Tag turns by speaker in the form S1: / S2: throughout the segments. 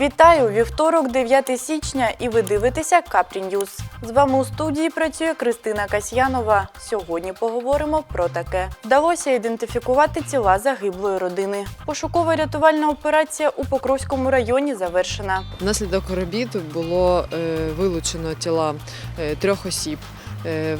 S1: Вітаю! Вівторок, 9 січня, і ви дивитеся Капрі Ньюз. З вами у студії працює Кристина Касьянова. Сьогодні поговоримо про таке. Вдалося ідентифікувати тіла загиблої родини. Пошукова рятувальна операція у Покровському районі завершена.
S2: Внаслідок робіт було е, вилучено тіла е, трьох осіб,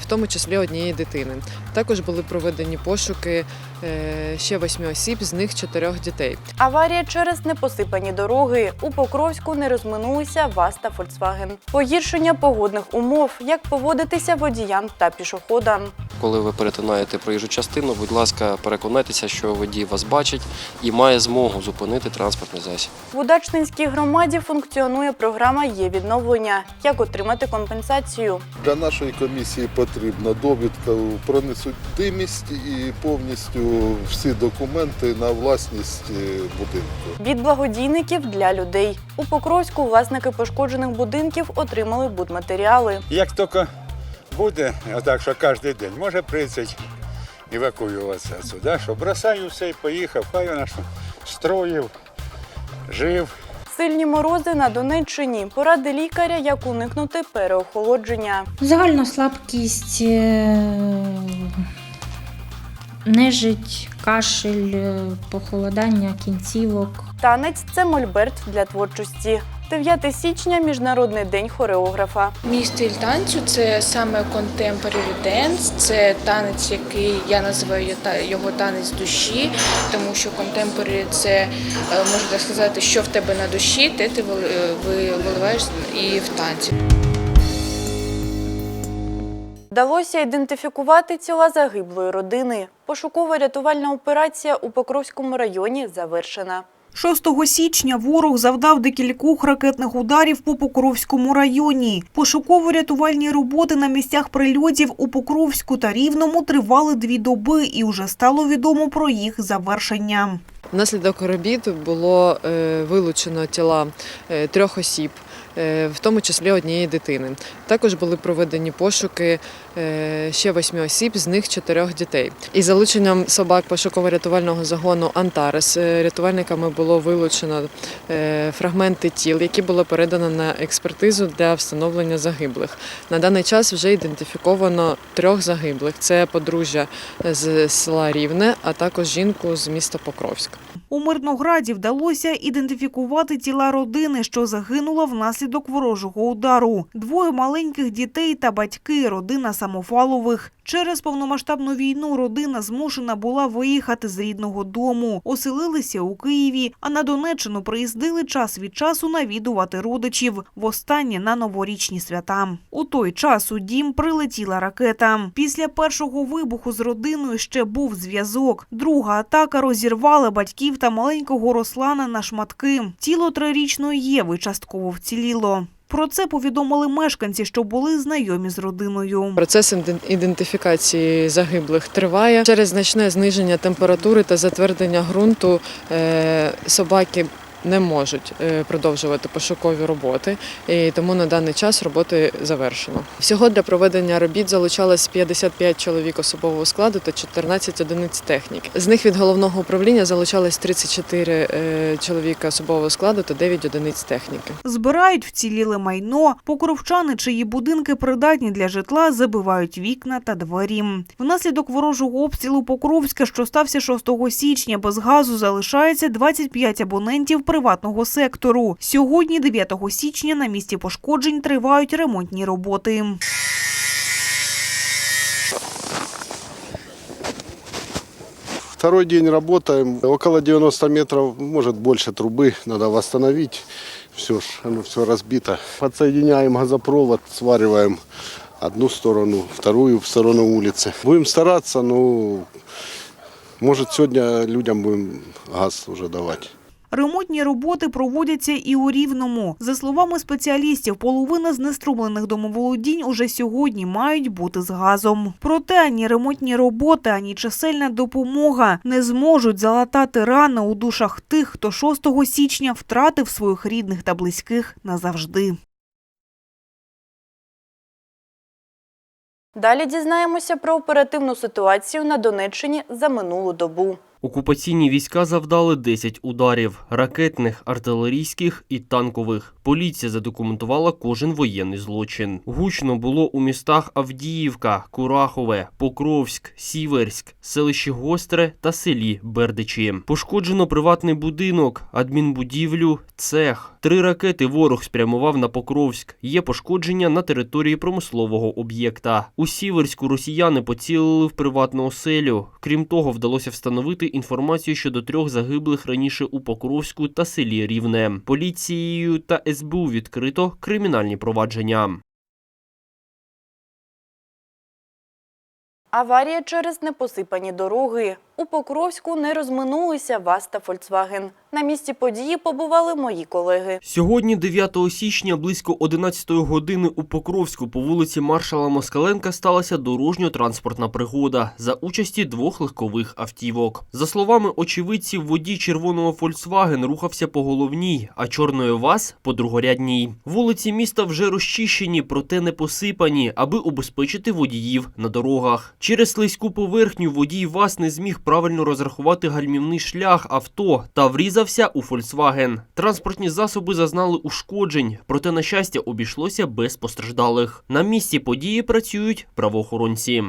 S2: в тому числі однієї дитини. Також були проведені пошуки е, ще восьми осіб, з них чотирьох дітей.
S1: Аварія через непосипані дороги. У Покровську не розминулися ВАЗ та Фольксваген. Погіршення погодних умов, як поводитися водіям та пішоходам.
S3: Коли ви перетинаєте проїжджу частину, будь ласка, переконайтеся, що водій вас бачить і має змогу зупинити транспортний засіб.
S1: В Удачненській громаді функціонує програма Є відновлення. Як отримати компенсацію?
S4: Для нашої комісії потрібна довідка про несудимість і повністю всі документи на власність е, будинку.
S1: Від благодійників для людей. У Покровську власники пошкоджених будинків отримали будматеріали.
S5: Як тільки буде, отак, що кожен день, може прийти евакуюватися сюди, що бросаю все і поїхав, хай вона що строїв, жив.
S1: Сильні морози на Донеччині. Поради лікаря, як уникнути переохолодження.
S6: Загальна слабкість, е, нежить, кашель, е, похолодання кінцівок.
S1: Танець це мольберт для творчості. 9 січня міжнародний день хореографа.
S7: Мій стиль танцю це саме contemporary dance, це танець, який я називаю його танець душі, тому що contemporary – це е, можна сказати, що в тебе на душі, те ти е, виливаєш і в танці.
S1: Вдалося ідентифікувати тіла загиблої родини. Пошукова рятувальна операція у Покровському районі завершена.
S8: 6 січня ворог завдав декількох ракетних ударів по Покровському районі. Пошуково-рятувальні роботи на місцях прильотів у Покровську та Рівному тривали дві доби і вже стало відомо про їх завершення.
S2: Внаслідок робіт було е, вилучено тіла е, трьох осіб, в тому числі однієї дитини. Також були проведені пошуки е, ще восьми осіб, з них чотирьох дітей. Із залученням собак пошуково-рятувального загону Антарес е, рятувальниками було вилучено е, фрагменти тіл, які було передано на експертизу для встановлення загиблих. На даний час вже ідентифіковано трьох загиблих: це подружжя з села Рівне, а також жінку з міста Покровськ.
S8: У Мирнограді вдалося ідентифікувати тіла родини, що загинула внаслідок ворожого удару. Двоє маленьких дітей та батьки, родина Самофалових. Через повномасштабну війну родина змушена була виїхати з рідного дому, оселилися у Києві, а на Донеччину приїздили час від часу навідувати родичів, востаннє на новорічні свята. У той час у дім прилетіла ракета. Після першого вибуху з родиною ще був зв'язок. Друга атака розірвала батьків та маленького Руслана на шматки. Тіло трирічної Єви частково вціліло. Про це повідомили мешканці, що були знайомі з родиною.
S2: Процес ідентифікації загиблих триває. Через значне зниження температури та затвердження ґрунту е, собаки не можуть е, продовжувати пошукові роботи, і тому на даний час роботи завершено. Всього для проведення робіт залучалось 55 чоловік особового складу та 14 одиниць техніки. З них від головного управління залучалось 34 е, чоловіка особового складу та 9 одиниць техніки.
S8: Збирають вціліле майно. Покровчани, чиї будинки придатні для житла, забивають вікна та двері. Внаслідок ворожого обстрілу Покровська, що стався 6 січня, без газу залишається 25 абонентів приватного сектору. Сьогодні, 9 січня, на місці пошкоджень тривають ремонтні роботи.
S4: Второй день работаем, около 90 метров, может больше трубы, надо восстановить. Все, ж, оно все разбито. Подсоединяем газопровод, свариваем одну сторону, вторую в сторону улицы. Будем стараться, но может сегодня людям будем газ уже давать.
S8: Ремонтні роботи проводяться і у Рівному. За словами спеціалістів, половина знеструмлених домоволодінь уже сьогодні мають бути з газом. Проте ані ремонтні роботи, ані чисельна допомога не зможуть залатати рани у душах тих, хто 6 січня втратив своїх рідних та близьких назавжди.
S1: Далі дізнаємося про оперативну ситуацію на Донеччині за минулу добу.
S9: Окупаційні війська завдали 10 ударів ракетних, артилерійських і танкових. Поліція задокументувала кожен воєнний злочин. Гучно було у містах Авдіївка, Курахове, Покровськ, Сіверськ, селищі Гостре та селі Бердичі. Пошкоджено приватний будинок, адмінбудівлю, цех. Три ракети ворог спрямував на Покровськ. Є пошкодження на території промислового об'єкта. У Сіверську росіяни поцілили в приватну оселю. Крім того, вдалося встановити інформацію щодо трьох загиблих раніше у Покровську та селі Рівне. Поліцією та СБУ відкрито кримінальні провадження.
S1: Аварія через непосипані дороги. У Покровську не розминулися ВАЗ та Фольксваген. На місці події побували мої колеги.
S9: Сьогодні, 9 січня, близько 11 години у Покровську по вулиці Маршала Москаленка сталася дорожньо-транспортна пригода за участі двох легкових автівок. За словами очевидців, водій червоного Фольксваген рухався по головній, а чорної ВАЗ – по другорядній. Вулиці міста вже розчищені, проте не посипані, аби убезпечити водіїв на дорогах. Через слизьку поверхню водій ВАЗ не зміг правильно розрахувати гальмівний шлях авто та врізався у Фольксваген. Транспортні засоби зазнали ушкоджень, проте, на щастя, обійшлося без постраждалих. На місці події працюють правоохоронці.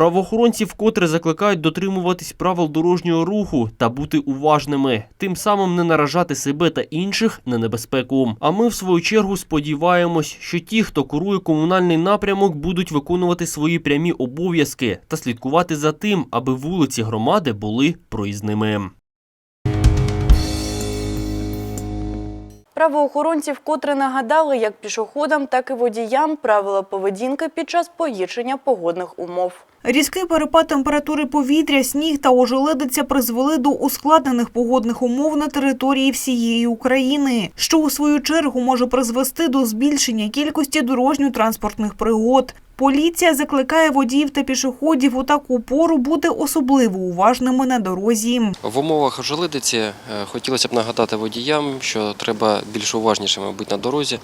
S9: Правоохоронці вкотре закликають дотримуватись правил дорожнього руху та бути уважними, тим самим не наражати себе та інших на небезпеку. А ми, в свою чергу, сподіваємось, що ті, хто курує комунальний напрямок, будуть виконувати свої прямі обов'язки та слідкувати за тим, аби вулиці громади були проїзними.
S1: Правоохоронці вкотре нагадали як пішоходам, так і водіям правила поведінки під час погіршення погодних умов.
S8: Різкий перепад температури повітря, сніг та ожеледиця призвели до ускладнених погодних умов на території всієї України, що у свою чергу може призвести до збільшення кількості дорожньо-транспортних пригод. Поліція закликає водіїв та пішоходів у таку пору бути особливо уважними на дорозі.
S3: В умовах ожеледиці е, хотілося б нагадати водіям, що треба більш уважнішими бути на дорозі.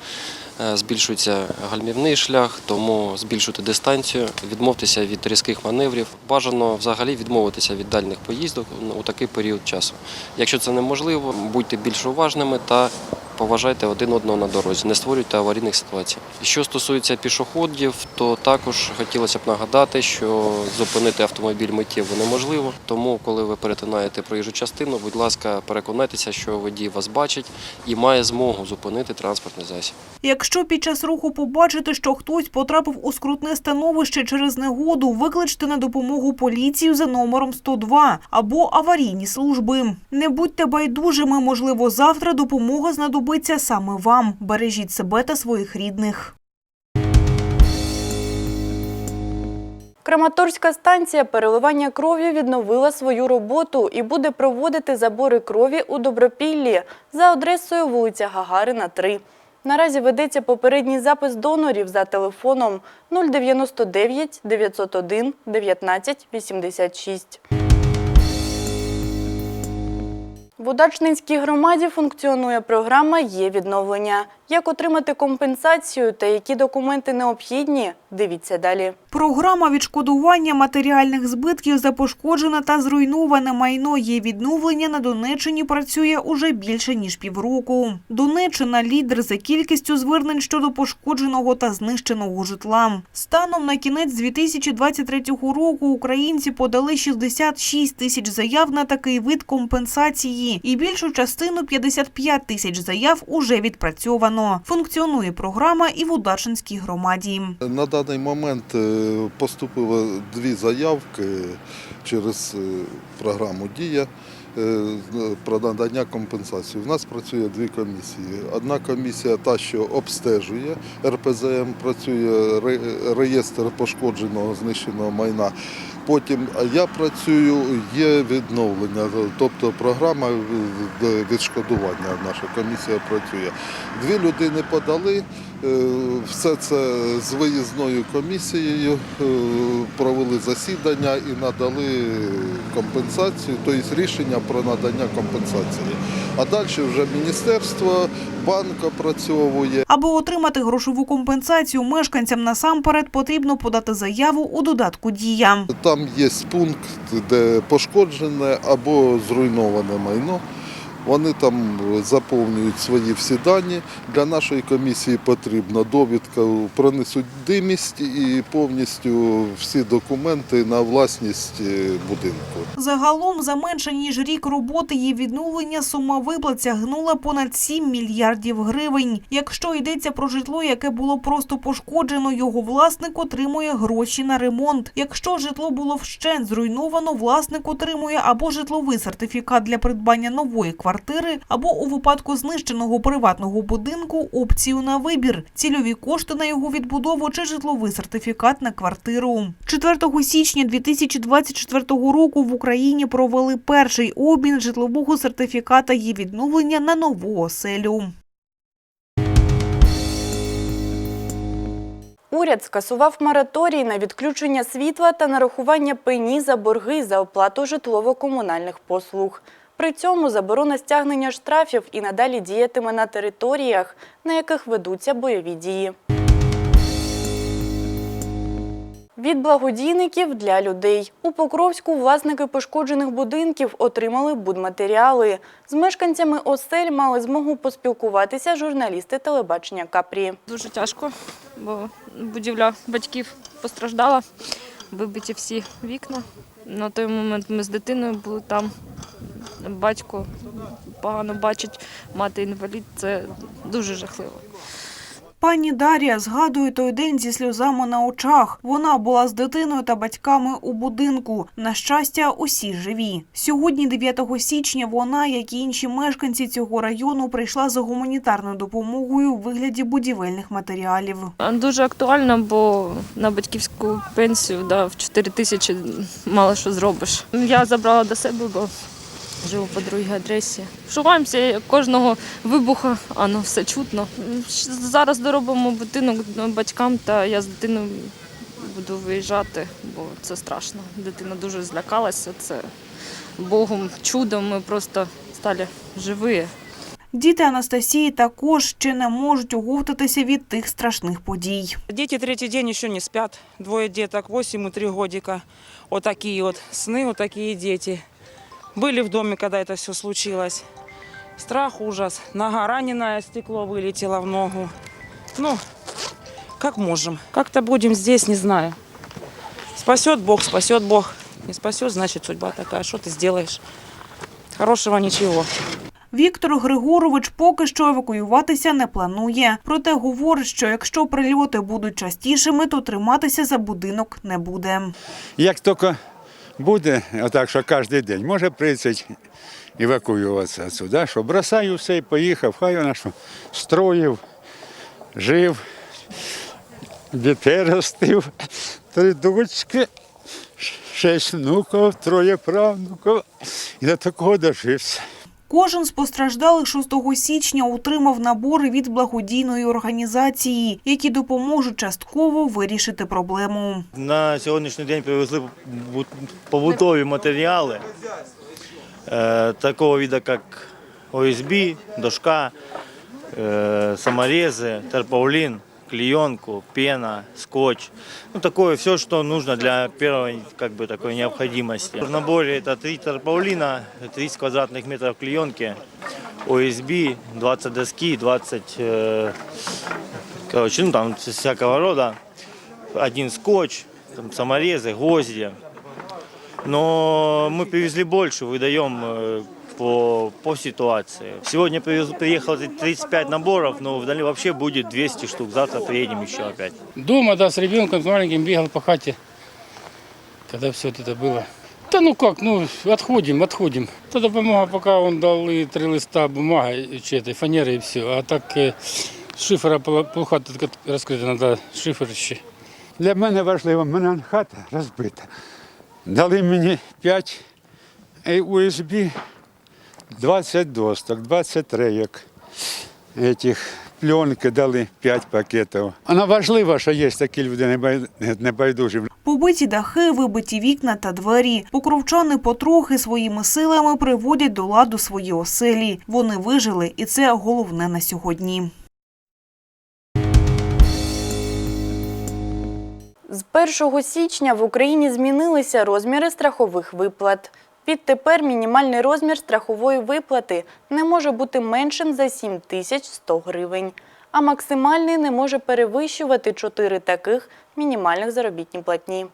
S3: Е, Збільшується гальмівний шлях, тому збільшуйте дистанцію, відмовтеся від різких маневрів. Бажано взагалі відмовитися від дальних поїздок у такий період часу. Якщо це неможливо, будьте більш уважними та поважайте один одного на дорозі, не створюйте аварійних ситуацій. Що стосується пішоходів, то також хотілося б нагадати, що зупинити автомобіль миттєво неможливо. Тому, коли ви перетинаєте проїжджу частину, будь ласка, переконайтеся, що водій вас бачить і має змогу зупинити транспортний засіб.
S8: Якщо під час руху побачите, що хтось потрапив у скрутне становище через негоду, викличте на допомогу поліцію за номером 102 або аварійні служби. Не будьте байдужими, можливо, завтра допомога знадобиться саме вам. Бережіть себе та своїх рідних.
S1: Краматорська станція переливання крові відновила свою роботу і буде проводити забори крові у Добропіллі за адресою вулиця Гагарина, 3. Наразі ведеться попередній запис донорів за телефоном 099 901 19 86. В Удачненській громаді функціонує програма «Є відновлення». Як отримати компенсацію та які документи необхідні, дивіться далі.
S8: Програма відшкодування матеріальних збитків за пошкоджене та зруйноване майно є відновлення на Донеччині працює уже більше ніж півроку. Донеччина – лідер за кількістю звернень щодо пошкодженого та знищеного житла. Станом на кінець 2023 року українці подали 66 тисяч заяв на такий вид компенсації і більшу частину 55 тисяч заяв уже відпрацьовано. Функціонує програма і в Удачинській громаді.
S10: На даний момент е, поступило дві заявки через е, програму Дія е, про надання компенсації. У нас працює дві комісії. Одна комісія та, що обстежує РПЗМ, працює реєстр пошкодженого знищеного майна. Потім я працюю, є відновлення, тобто програма відшкодування. Наша комісія працює. Дві людини подали. Е, Все це з виїзною комісією е, провели засідання і надали компенсацію, тобто рішення про надання компенсації. А далі вже міністерство, банк опрацьовує.
S8: Аби отримати грошову компенсацію мешканцям насамперед потрібно подати заяву у додатку «Дія».
S10: Там є пункт, де пошкоджене або зруйноване майно. Вони там заповнюють свої всі дані. Для нашої комісії потрібна довідка про несудимість і повністю всі документи на власність е, будинку.
S8: Загалом за менше ніж рік роботи її відновлення сума виплат сягнула понад 7 мільярдів гривень. Якщо йдеться про житло, яке було просто пошкоджено, його власник отримує гроші на ремонт. Якщо житло було вщент зруйновано, власник отримує або житловий сертифікат для придбання нової квартири, або у випадку знищеного приватного будинку опцію на вибір, цільові кошти на його відбудову чи житловий сертифікат на квартиру. 4 січня 2024 року в Україні провели перший обмін житлового сертифіката її відновлення на нову оселю.
S1: Уряд скасував мораторій на відключення світла та нарахування пені за борги за оплату житлово-комунальних послуг. При цьому заборона стягнення штрафів і надалі діятиме на територіях, на яких ведуться бойові дії. Від благодійників для людей у Покровську власники пошкоджених будинків отримали будматеріали. З мешканцями осель мали змогу поспілкуватися журналісти телебачення Капрі.
S11: Дуже тяжко, бо будівля батьків постраждала, вибиті всі вікна. На той момент ми з дитиною були там. Батько погано бачить, мати інвалід. Це дуже жахливо.
S8: Пані Дар'я згадує той день зі сльозами на очах. Вона була з дитиною та батьками у будинку. На щастя, усі живі. Сьогодні, 9 січня, вона, як і інші мешканці цього району, прийшла за гуманітарною допомогою у вигляді будівельних матеріалів.
S11: Дуже актуально, бо на батьківську пенсію да, в 4 тисячі мало що зробиш. Я забрала до себе, бо живу по другій адресі. Шуваємося кожного вибуха, а ну все чутно. Зараз доробимо будинок батькам, та я з дитиною буду виїжджати, бо це страшно. Дитина дуже злякалася. Це Богом, чудом ми просто стали живі.
S8: Діти Анастасії також ще не можуть оговтатися від тих страшних подій.
S12: Дети третий день еще не спят. Двое деток, 8 и 3 годика. Вот сны, вот такие дети. Были в доме, когда это все случилось. Страх, ужас. Нога раненая, стекло вылетело в ногу. Ну, как можем. Как-то будем здесь, не знаю. Спасет Бог, спасет Бог. Не спасет, значит, судьба такая. Что ты сделаешь? Хорошего ничего.
S8: Віктор Григорович поки що евакуюватися не планує. Проте говорить, що якщо прильоти будуть частішими, то триматися за будинок не буде.
S5: Як тільки буде, отак, що кожен день, може прийти евакуюватися сюди, що бросаю все і поїхав, хай вона що строїв, жив, дітей ростив, три дочки, шість внуків, троє правнуків. І до такого дожився.
S8: Кожен з постраждалих 6 січня отримав набори від благодійної організації, які допоможуть частково вирішити проблему.
S13: На сьогоднішній день привезли бу- побутові матеріали е, такого виду, як ОСБ, дошка, е, саморези, терпаулин, клеенку, пена, скотч. Ну, такое все, что нужно для первой как бы, такой необходимости. В наборе это 3 терпаулина, 30 квадратных метров клеенки, ОСБ, 20 доски, 20, э, короче, ну там всякого рода один скотч, там, саморезы, гвозди. Но мы привезли больше, выдаем э, по, по ситуации. Сегодня привез, приехало 35 наборов, но вдали вообще будет 200 штук. Завтра приедем еще опять.
S14: Дома, да, с ребенком, с маленьким бегал по хате, когда все это было. Да ну как, ну отходим, отходим. То допомога, пока он дал и три листа бумаги, чи этой фанеры и все. А так э, шифера полхати розкрити, треба шифер ще.
S5: Для мене важливо, в мене хата розбита. Дали мені 5 USB, 20 досток, 20 рейок, этих пленки дали 5 пакетів. Вона важлива, що є такі люди небайдужі.
S8: Побиті дахи, вибиті вікна та двері. Покровчани потрохи своїми силами приводять до ладу свої оселі. Вони вижили, і це головне на сьогодні.
S1: З 1 січня в Україні змінилися розміри страхових виплат. Відтепер мінімальний розмір страхової виплати не може бути меншим за 7100 гривень, а максимальний не може перевищувати 4 таких мінімальних заробітні платні.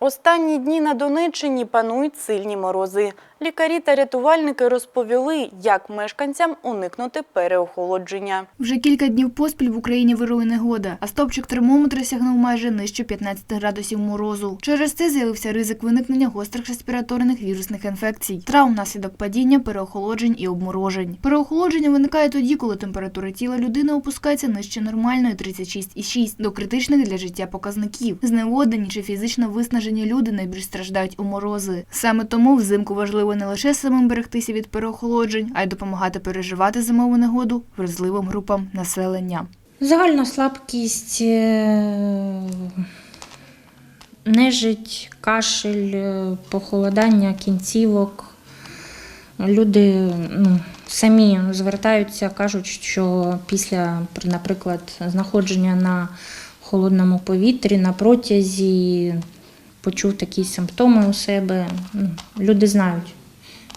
S1: Останні дні на Донеччині панують сильні морози. Лікарі та рятувальники розповіли, як мешканцям уникнути переохолодження.
S15: Вже кілька днів поспіль в Україні вирує негода, а стопчик термометра сягнув майже нижче 15 градусів морозу. Через це з'явився ризик виникнення гострих респіраторних вірусних інфекцій, травм внаслідок падіння, переохолоджень і обморожень. Переохолодження виникає тоді, коли температура тіла людини опускається нижче нормальної 36,6 до критичних для життя показників. Зневодені чи фізично виснажені люди найбільш страждають у морози. Саме тому взимку важливо не лише самим берегтися від переохолоджень, а й допомагати переживати зимову негоду вразливим групам населення.
S6: Загальна слабкість, е, нежить, кашель, е, похолодання кінцівок. Люди ну, самі звертаються, кажуть, що після, наприклад, знаходження на холодному повітрі на протязі почув такі симптоми у себе. Люди знають,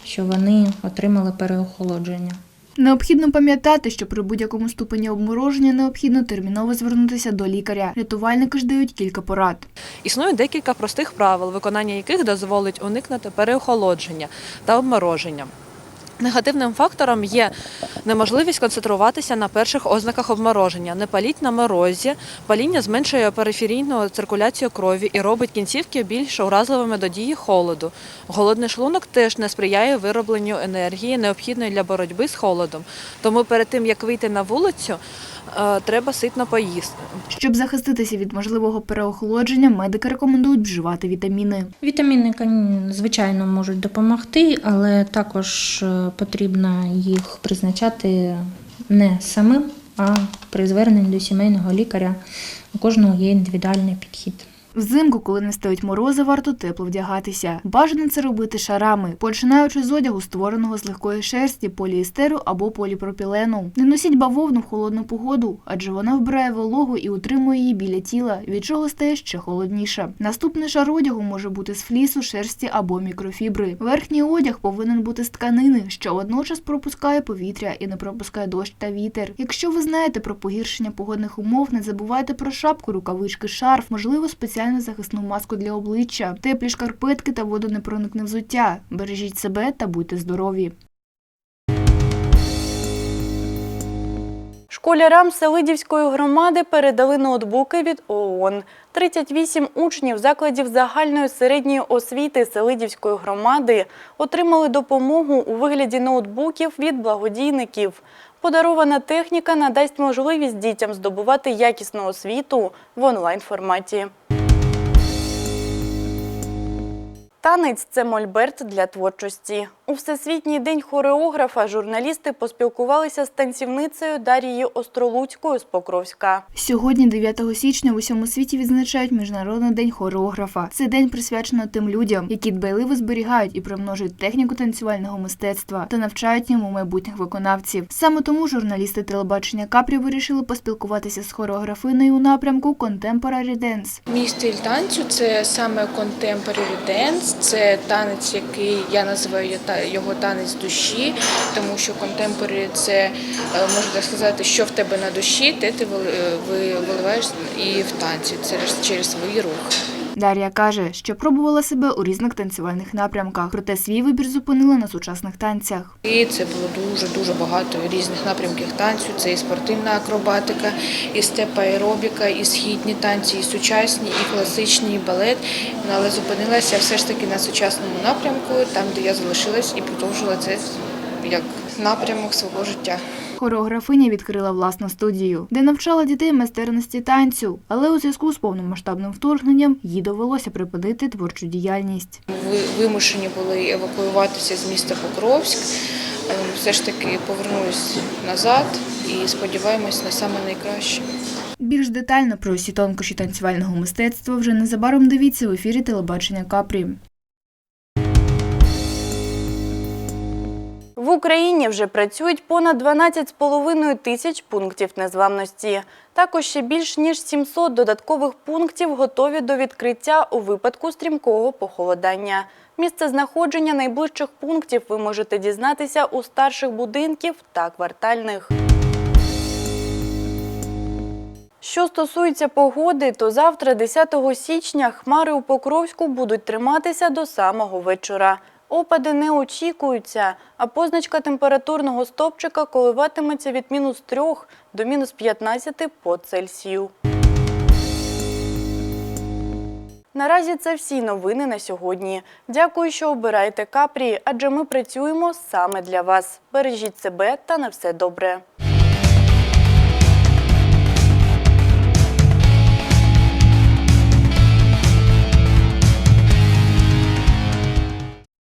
S6: що вони отримали переохолодження.
S15: Необхідно пам'ятати, що при будь-якому ступені обмороження необхідно терміново звернутися до лікаря. Рятувальники ж дають кілька порад.
S16: Існує декілька простих правил, виконання яких дозволить уникнути переохолодження та обмороження. Негативним фактором є неможливість концентруватися на перших ознаках обмороження. Не паліть на морозі, паління зменшує периферійну циркуляцію крові і робить кінцівки більш уразливими до дії холоду. Голодний шлунок теж не сприяє виробленню енергії, необхідної для боротьби з холодом. Тому перед тим як вийти на вулицю, е, треба ситно поїсти.
S15: Щоб захиститися від можливого переохолодження, медики рекомендують вживати вітаміни.
S6: Вітаміни, звичайно, можуть допомогти, але також е, потрібно їх призначати не самим, а при зверненні до сімейного лікаря. У кожного є індивідуальний підхід.
S15: Взимку, коли настають морози, варто тепло вдягатися. Бажано це робити шарами, починаючи з одягу, створеного з легкої шерсті, поліестеру або поліпропілену. Не носіть бавовну в холодну погоду, адже вона вбирає вологу і утримує її біля тіла, від чого стає ще холодніше. Наступний шар одягу може бути з флісу, шерсті або мікрофібри. Верхній одяг повинен бути з тканини, що водночас пропускає повітря і не пропускає дощ та вітер. Якщо ви знаєте про погіршення погодних умов, не забувайте про шапку, рукавички, шарф, можливо, спеціальну захисну маску для обличчя, теплі шкарпетки та водонепроникне взуття. Бережіть себе та будьте здорові.
S1: Школярам Селидівської громади передали ноутбуки від ООН. 38 учнів закладів загальної середньої освіти Селидівської громади отримали допомогу у вигляді ноутбуків від благодійників. Подарована техніка надасть можливість дітям здобувати якісну освіту в онлайн-форматі. Танець це мольберт для творчості. У Всесвітній день хореографа журналісти поспілкувалися з танцівницею Дарією Остролуцькою з Покровська.
S15: Сьогодні, 9 січня, в усьому світі відзначають Міжнародний день хореографа. Цей день присвячено тим людям, які дбайливо зберігають і примножують техніку танцювального мистецтва та навчають йому майбутніх виконавців. Саме тому журналісти телебачення Капрі вирішили поспілкуватися з хореографиною у напрямку Contemporary Dance.
S7: Мій стиль танцю це саме contemporary dance, це танець, який я називаю та- його танець душі, тому що контемпорі – це е, можна сказати, що в тебе на душі, ти вили- е, виливаєш і в танці через свої рухи.
S15: Дар'я каже, що пробувала себе у різних танцювальних напрямках, проте свій вибір зупинила на сучасних танцях.
S7: І це було дуже дуже багато різних напрямків танцю. Це і спортивна акробатика, і степ аеробіка, і східні танці, і сучасні, і класичні, і балет. Ну, Але зупинилася все ж таки на сучасному напрямку, там де я залишилась і продовжила це як напрямок свого життя.
S15: Хореографиня відкрила власну студію, де навчала дітей майстерності танцю, але у зв'язку з повномасштабним вторгненням їй довелося припинити творчу діяльність.
S7: Ви вимушені були евакуюватися з міста Покровськ. все ж таки повернусь назад і сподіваємось на саме найкраще.
S15: Більш детально про усі тонкощі танцювального мистецтва вже незабаром дивіться в ефірі телебачення Капрі.
S1: В Україні вже працюють понад 12,5 тисяч пунктів незламності. Також ще більш ніж 700 додаткових пунктів готові до відкриття у випадку стрімкого похолодання. Місце знаходження найближчих пунктів ви можете дізнатися у старших будинків та квартальних. Що стосується погоди, то завтра, 10 січня, хмари у Покровську будуть триматися до самого вечора. Опади не очікуються, а позначка температурного стопчика коливатиметься від мінус 3 до мінус 15 по Цельсію. Наразі це всі новини на сьогодні. Дякую, що обираєте Капрі, адже ми працюємо саме для вас. Бережіть себе та на все добре.